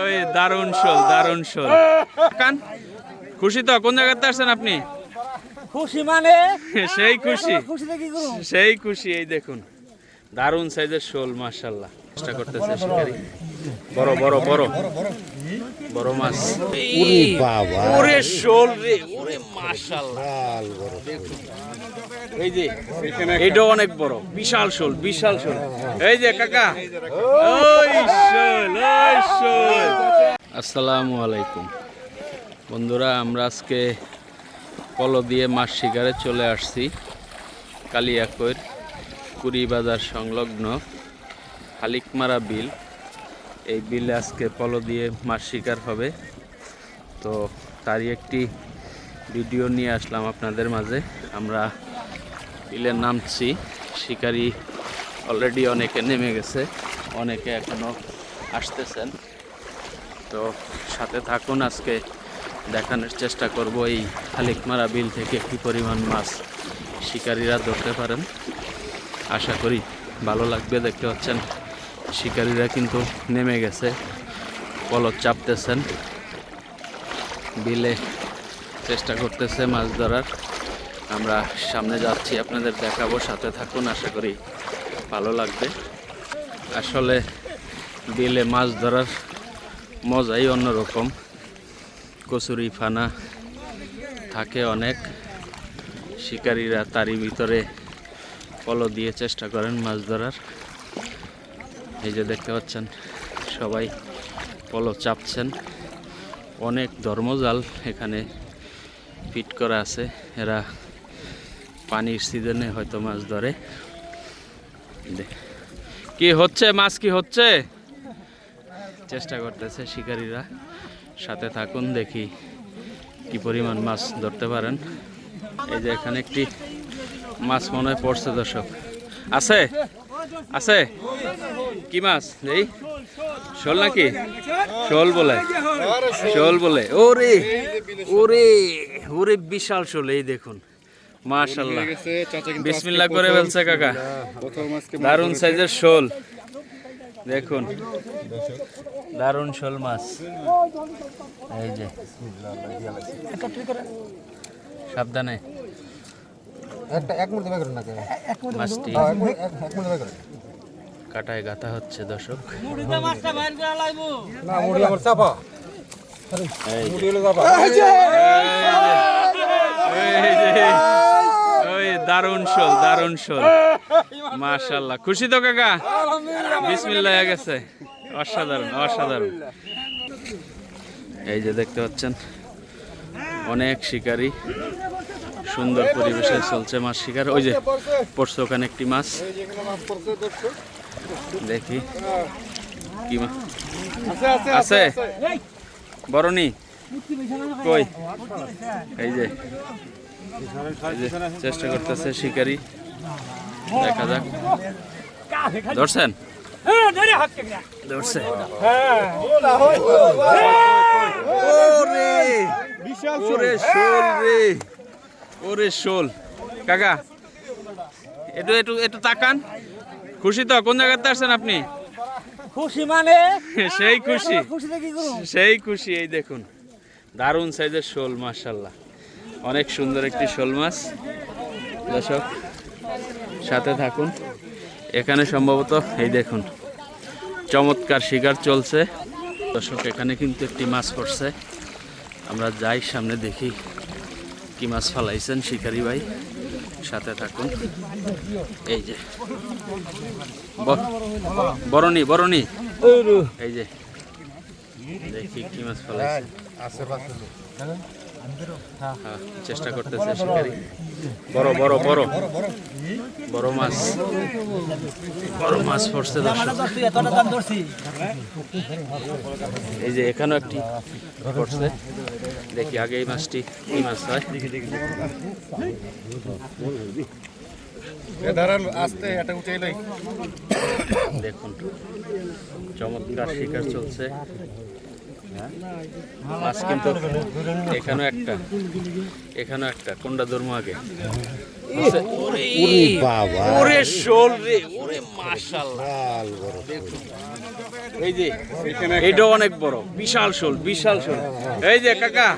ওই দারুণ শোল দারুণ শোল। কান খুশি তো? কোন জায়গাতে আসছেন আপনি? খুশি মানে? সেই খুশি। খুশিতে কি করুন সেই খুশি এই দেখুন। দারুণ সাইজের শোল মাশাল্লাহ চেষ্টা করতেছে শিকারি। বড় বড় বড়। বড় মাছ। এই, ওরে শোল রে ওরে মাশাল্লাহ দেখুন। এই যে এটা অনেক বড়, বিশাল শোল বিশাল শোল। এই যে, কাকা। আসসালামু আলাইকুম। বন্ধুরা, আমরা আজকে পলো দিয়ে মাছ শিকারে চলে আসছি। কালিয়াকৈর কুড়ি বাজার সংলগ্ন হালিকমারা বিল। এই বিলে আজকে পলো দিয়ে মাছ শিকার হবে। তো তারই একটি ভিডিও নিয়ে আসলাম আপনাদের মাঝে। আমরা বিলে নামছি। শিকারি অলরেডি অনেকে নেমে গেছে, অনেকে এখনও আসতেছেন। তো সাথে থাকুন, আজকে দেখানোর চেষ্টা করব এই খালিকমারা বিল থেকে কী পরিমাণ মাছ শিকারীরা ধরতে পারেন। আশা করি ভালো লাগবে, দেখতে পাচ্ছেন শিকারীরা কিন্তু নেমে গেছে, পলক চাপতেছেন। বিলে চেষ্টা করতেছে মাছ ধরার। আমরা সামনে যাচ্ছি, আপনাদের দেখাবো, সাথে থাকুন, আশা করি ভালো লাগবে। আসলে বিলে মাছ ধরার মজাই অন্যরকম। কচুরি ফানা থাকে অনেক। শিকারীরা তারই ভিতরে পলো দিয়ে চেষ্টা করেন মাছ ধরার। এই যে দেখতে পাচ্ছেন, সবাই পলো চাপছেন। অনেক ধর্মজাল এখানে ফিট করা আছে। এরা পানির সিজনে হয়তো মাছ ধরে। কি হচ্ছে? মাছ কি হচ্ছে? চেষ্টা করতেছে শিকারীরা। সাথে থাকুন, দেখি কি পরিমাণ মাছ ধরতে পারেন। এই যে এখানে একটি মাছ মনে হয় পড়ছে, দর্শক। আছে? আছে? কি মাছ? এই? শোল নাকি? শোল বলে। শোল বলে। ওরে ওরে ওরে বিশাল শোল, এই দেখুন। মাশাল্লাহ বিসমিল্লাহ করে ফেলছে কাকা। দারুণ সাইজের শোল। দেখুন। দারুণ শোল মাছ। এই যে। সাবধানে। দেবে কাটায় গাথা হচ্ছে দর্শক। চাপা। ওই দারুণ শোল দারুণ শোল মাশাল্লাহ খুশি তো কাকা বিসমিল্লাহ গেছে অসাধারণ অসাধারণ এই যে দেখতে পাচ্ছেন অনেক শিকারি সুন্দর পরিবেশে চলছে মাছ শিকার ওই যে পড়ছে ওখানে একটি মাছ দেখি কি আছে বরণি কই? এই যে চেষ্টা করতেছে শিকারি। দেখা যাক। ধরছেন? ধরছে? ওরে শোল রে ওরে শোল। কাকা একটু একটু একটু তাকান। খুশি তো? কোন জায়গাতে আসছেন আপনি? খুশি মানে? সেই খুশি। সেই খুশি এই দেখুন। দারুণ সাইজের শোল মাশাল্লাহ অনেক সুন্দর একটি শোল মাছ। দর্শক সাথে থাকুন। এখানে সম্ভবত এই দেখুন চমৎকার শিকার চলছে। দর্শক এখানে কিন্তু একটি মাছ পড়ছে। আমরা যাই সামনে দেখি কি মাছ ফালাইছেন শিকারি ভাই। সাথে থাকুন। এই যে বরণি বরণি। এই যে দেখি কি মাছ ফলাইছে আশেপাশে। হ্যাঁ, চেষ্টা করতেছে শিকারি। বড় বড় বড়। বড় মাছ। বড় মাছ পড়ছে এই যে এখানেও একটি পড়ছে। দেখি আগে এই মাছটি কি মাছ হয়। দেখুন চমৎকার শিকার চলছে। মাছ কিন্তু এখানেও একটা এখানেও একটা কোনটা ধর্ম আগে? ওরে বাবা। ওরে শোল রে ওরে মাশাআল্লাহ। এই যে এটা অনেক বড় বিশাল শোল বিশাল শোল। এই যে কাকা।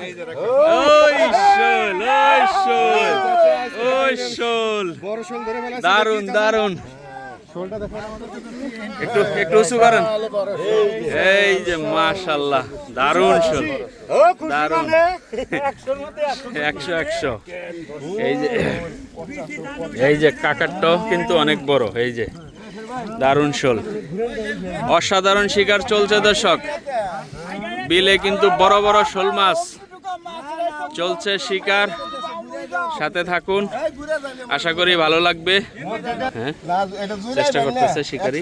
ওই শোল ওই শোল ওই শোল। দারুণ দারুণ একটু একটু উঁচু করেন। এই যে মাশাল্লাহ দারুণ শোল দারুণ একশো। একশো এই যে এই যে কাকারটাও কিন্তু অনেক বড় এই যে। দারুণ শোল অসাধারণ শিকার চলছে দর্শক। বিলে কিন্তু বড় বড় শোল মাছ। চলছে শিকার। সাথে থাকুন। আশা করি ভালো লাগবে। হ্যাঁ চেষ্টা করতেছে শিকারি।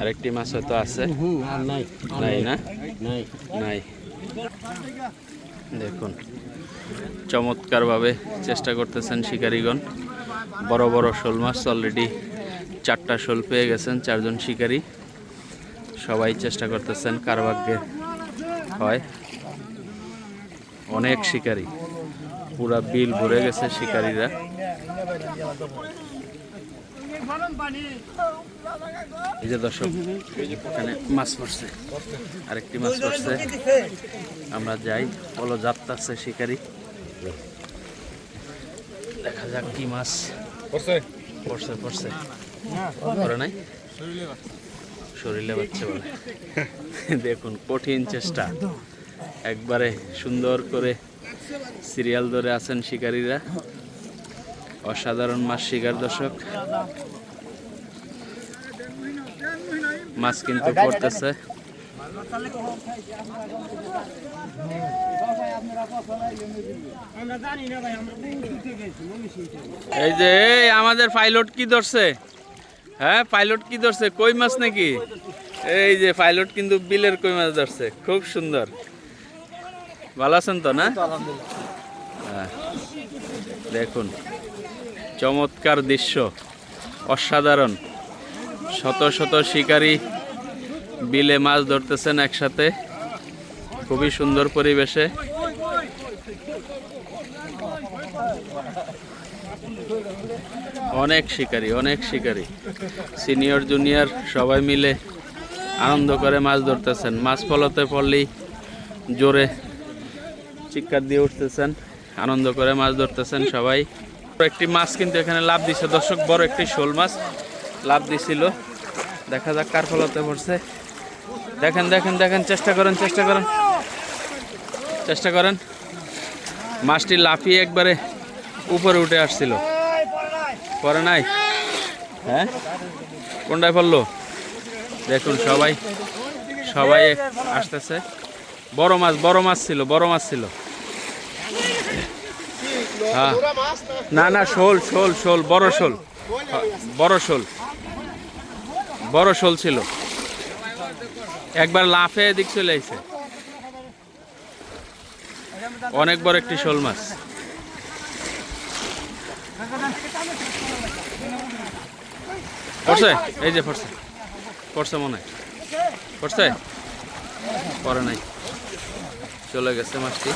আরেকটি মাছ হয়তো আছে। নাই না? নাই। দেখুন, চমৎকারভাবে চেষ্টা করতেছেন শিকারীগণ। বড় বড় শোল মাছ অলরেডি চারটা শোল পেয়ে গেছেন, চারজন শিকারী। সবাই চেষ্টা করতেছেন কার ভাগ্যে হয়। অনেক শিকারী। পুরা বিল ভরে গেছে শিকারীরা। এই যে দর্শক এখানে মাছ পড়ছে আরেকটি মাছ পড়ছে আমরা যাই বলো যাত্রাচ্ছে শিকারি। দেখা যাক কি মাছ পড়ছে পড়ছে। পড়ে নাই? শরীরে বাচ্চা বলে। দেখুন কঠিন চেষ্টা। একবারে সুন্দর করে সিরিয়াল ধরে আছেন শিকারীরা। অসাধারণ মাছ শিকার দর্শক। মাছ কিন্তু পড়তেছে। এই যে আমাদের পাইলট কি ধরছে? হ্যাঁ পাইলট কি ধরছে? কই মাছ নাকি? এই যে, পাইলট কিন্তু বিলের কই মাছ ধরছে। খুব সুন্দর। ভালো আছেন তো, না? হ্যাঁ। দেখুন। চমৎকার দৃশ্য, অসাধারণ। শত শত শিকারী বিলে মাছ ধরতেছেন একসাথে, খুবই সুন্দর পরিবেশে। অনেক শিকারী অনেক শিকারী। সিনিয়র, জুনিয়র সবাই মিলে আনন্দ করে মাছ ধরতেছেন। মাছ ফলতে পড়লেই জোরে চিৎকার দিয়ে উঠতেছেন, আনন্দ করে মাছ ধরতেছেন সবাই। একটি মাছ কিন্তু এখানে লাভ দিছে। দর্শক, বড় একটি শোল মাছ লাভ দিছিল। দেখা যাক কার ফলতে পড়ছে। দেখেন দেখেন দেখেন, চেষ্টা করেন চেষ্টা করেন। চেষ্টা করেন। মাছটি লাফিয়ে একবারে উপরে উঠে আসছিল। পরে নাই? হ্যাঁ? কোনটায় পড়ল? দেখুন, সবাই সবাই আসতেছে। বড় মাছ বড় মাছ ছিল, বড় মাছ ছিল। না না শোল শোল শোল বড় শোল। হ্যাঁ, বড় শোল। বড় শোল ছিল। একবার লাফে এদিক চলে আইছে। অনেক বড় একটি শোল মাছ। পড়ছে? এই যে পড়ছে। পড়ছে মনে হয়। পড়ছে? পরে নাই। চলে গেছে মাছটি।